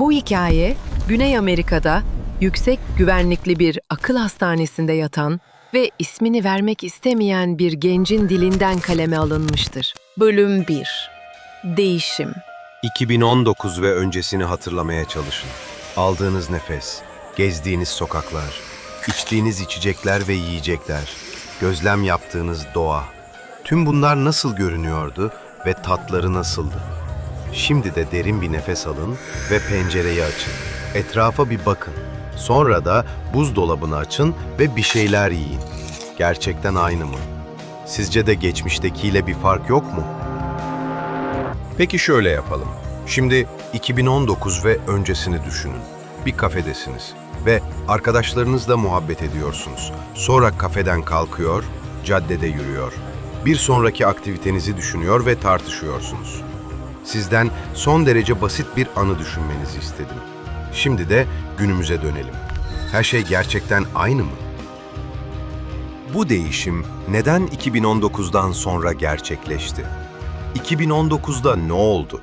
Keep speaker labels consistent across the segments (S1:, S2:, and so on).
S1: Bu hikaye, Güney Amerika'da yüksek güvenlikli bir akıl hastanesinde yatan ve ismini vermek istemeyen bir gencin dilinden kaleme alınmıştır. Bölüm 1 Değişim
S2: 2019 ve öncesini hatırlamaya çalışın. Aldığınız nefes, gezdiğiniz sokaklar, içtiğiniz içecekler ve yiyecekler, gözlem yaptığınız doğa. Tüm bunlar nasıl görünüyordu ve tatları nasıldı? Şimdi de derin bir nefes alın ve pencereyi açın. Etrafa bir bakın. Sonra da buzdolabını açın ve bir şeyler yiyin. Gerçekten aynı mı? Sizce de geçmiştekiyle bir fark yok mu? Peki şöyle yapalım. Şimdi 2019 ve öncesini düşünün. Bir kafedesiniz ve arkadaşlarınızla muhabbet ediyorsunuz. Sonra kafeden kalkıyor, caddede yürüyor. Bir sonraki aktivitenizi düşünüyor ve tartışıyorsunuz. Sizden son derece basit bir anı düşünmenizi istedim. Şimdi de günümüze dönelim. Her şey gerçekten aynı mı? Bu değişim neden 2019'dan sonra gerçekleşti? 2019'da ne oldu?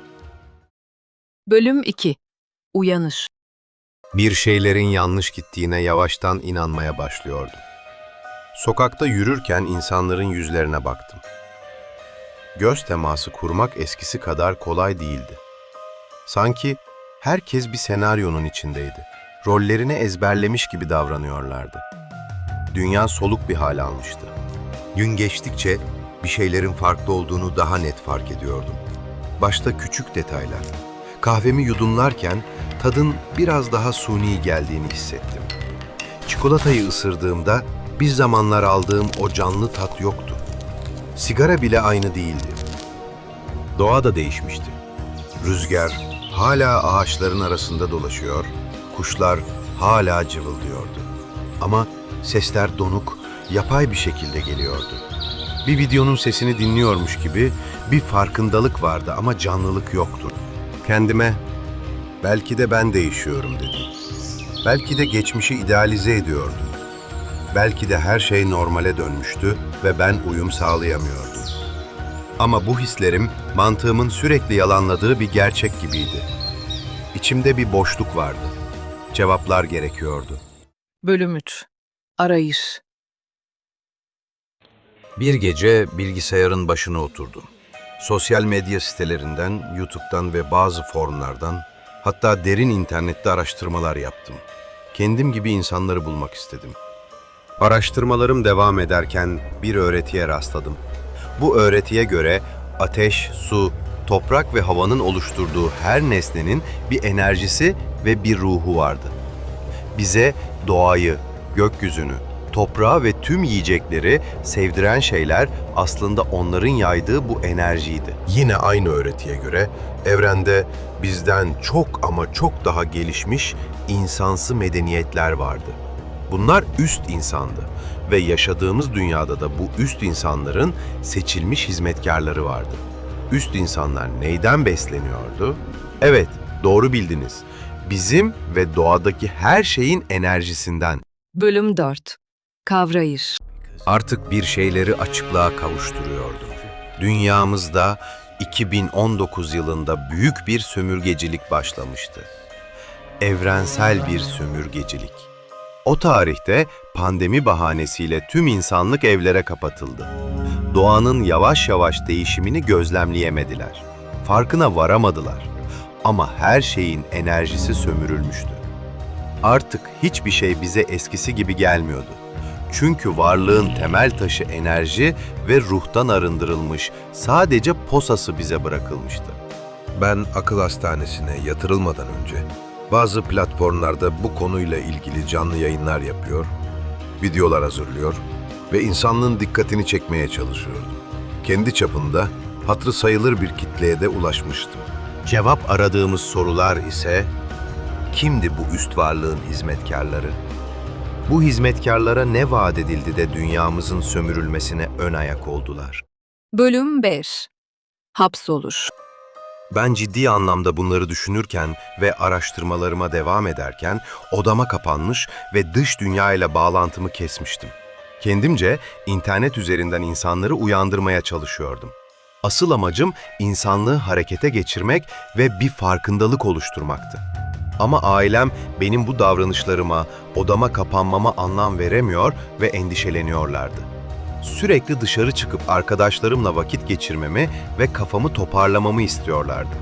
S1: Bölüm 2 Uyanış
S2: Bir şeylerin yanlış gittiğine yavaştan inanmaya başlıyordum. Sokakta yürürken insanların yüzlerine baktım. Göz teması kurmak eskisi kadar kolay değildi. Sanki herkes bir senaryonun içindeydi. Rollerini ezberlemiş gibi davranıyorlardı. Dünya soluk bir hal almıştı. Gün geçtikçe bir şeylerin farklı olduğunu daha net fark ediyordum. Başta küçük detaylar. Kahvemi yudumlarken tadın biraz daha suni geldiğini hissettim. Çikolatayı ısırdığımda bir zamanlar aldığım o canlı tat yoktu. Sigara bile aynı değildi. Doğa da değişmişti. Rüzgar hala ağaçların arasında dolaşıyor, kuşlar hala cıvıldıyordu. Ama sesler donuk, yapay bir şekilde geliyordu. Bir videonun sesini dinliyormuş gibi bir farkındalık vardı ama canlılık yoktu. Kendime belki de ben değişiyorum dedim. Belki de geçmişi idealize ediyordum. Belki de her şey normale dönmüştü ve ben uyum sağlayamıyordum. Ama bu hislerim mantığımın sürekli yalanladığı bir gerçek gibiydi. İçimde bir boşluk vardı. Cevaplar gerekiyordu.
S1: Bölüm 3 Arayış
S2: Bir gece bilgisayarın başına oturdum. Sosyal medya sitelerinden, YouTube'dan ve bazı forumlardan, hatta derin internette araştırmalar yaptım. Kendim gibi insanları bulmak istedim. Araştırmalarım devam ederken bir öğretiye rastladım. Bu öğretiye göre ateş, su, toprak ve havanın oluşturduğu her nesnenin bir enerjisi ve bir ruhu vardı. Bize doğayı, gökyüzünü, toprağı ve tüm yiyecekleri sevdiren şeyler aslında onların yaydığı bu enerjiydi. Yine aynı öğretiye göre evrende bizden çok ama çok daha gelişmiş insansı medeniyetler vardı. Bunlar üst insandı ve yaşadığımız dünyada da bu üst insanların seçilmiş hizmetkarları vardı. Üst insanlar neyden besleniyordu? Evet, doğru bildiniz. Bizim ve doğadaki her şeyin enerjisinden.
S1: Bölüm 4 Kavrayış
S2: Artık bir şeyleri açıklığa kavuşturuyordum. Dünyamızda 2019 yılında büyük bir sömürgecilik başlamıştı. Evrensel bir sömürgecilik. O tarihte pandemi bahanesiyle tüm insanlık evlere kapatıldı. Doğanın yavaş yavaş değişimini gözlemleyemediler. Farkına varamadılar. Ama her şeyin enerjisi sömürülmüştü. Artık hiçbir şey bize eskisi gibi gelmiyordu. Çünkü varlığın temel taşı enerji ve ruhtan arındırılmış sadece posası bize bırakılmıştı. Ben akıl hastanesine yatırılmadan önce bazı platformlarda bu konuyla ilgili canlı yayınlar yapıyor, videolar hazırlıyor ve insanlığın dikkatini çekmeye çalışıyordum. Kendi çapında hatrı sayılır bir kitleye de ulaşmıştım. Cevap aradığımız sorular ise kimdi bu üst varlığın hizmetkarları? Bu hizmetkarlara ne vaat edildi de dünyamızın sömürülmesine ön ayak oldular?
S1: Bölüm 5 Hapsoluş
S2: Ben ciddi anlamda bunları düşünürken ve araştırmalarıma devam ederken odama kapanmış ve dış dünyayla bağlantımı kesmiştim. Kendimce internet üzerinden insanları uyandırmaya çalışıyordum. Asıl amacım insanlığı harekete geçirmek ve bir farkındalık oluşturmaktı. Ama ailem benim bu davranışlarıma, odama kapanmama anlam veremiyor ve endişeleniyorlardı. Sürekli dışarı çıkıp arkadaşlarımla vakit geçirmemi ve kafamı toparlamamı istiyorlardı.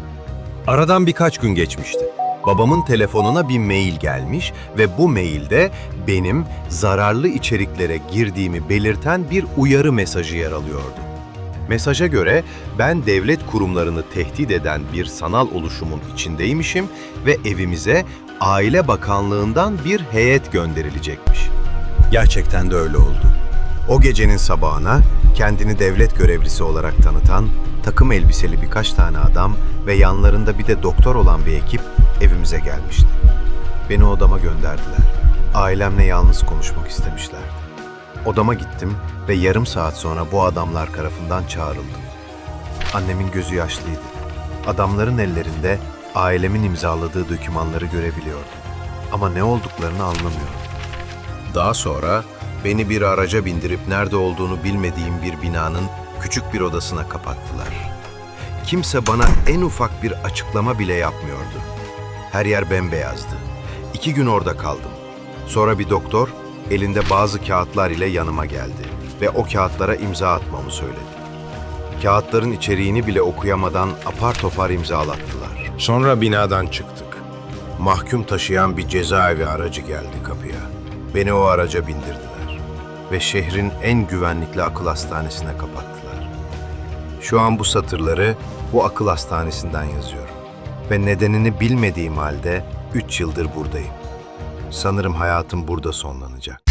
S2: Aradan birkaç gün geçmişti. Babamın telefonuna bir mail gelmiş ve bu mailde benim zararlı içeriklere girdiğimi belirten bir uyarı mesajı yer alıyordu. Mesaja göre ben devlet kurumlarını tehdit eden bir sanal oluşumun içindeymişim ve evimize Aile Bakanlığından bir heyet gönderilecekmiş. Gerçekten de öyle oldu. O gecenin sabahına kendini devlet görevlisi olarak tanıtan takım elbiseli birkaç tane adam ve yanlarında bir de doktor olan bir ekip evimize gelmişti. Beni odama gönderdiler. Ailemle yalnız konuşmak istemişlerdi. Odama gittim ve yarım saat sonra bu adamlar tarafından çağrıldım. Annemin gözü yaşlıydı. Adamların ellerinde ailemin imzaladığı dokümanları görebiliyordum. Ama ne olduklarını anlamıyordum. Daha sonra beni bir araca bindirip nerede olduğunu bilmediğim bir binanın küçük bir odasına kapattılar. Kimse bana en ufak bir açıklama bile yapmıyordu. Her yer bembeyazdı. İki gün orada kaldım. Sonra bir doktor elinde bazı kağıtlar ile yanıma geldi ve o kağıtlara imza atmamı söyledi. Kağıtların içeriğini bile okuyamadan apar topar imzalattılar. Sonra binadan çıktık. Mahkum taşıyan bir cezaevi aracı geldi kapıya. Beni o araca bindirdiler ve şehrin en güvenlikli akıl hastanesine kapattılar. Şu an bu satırları bu akıl hastanesinden yazıyorum. Ve nedenini bilmediğim halde 3 yıldır buradayım. Sanırım hayatım burada sonlanacak.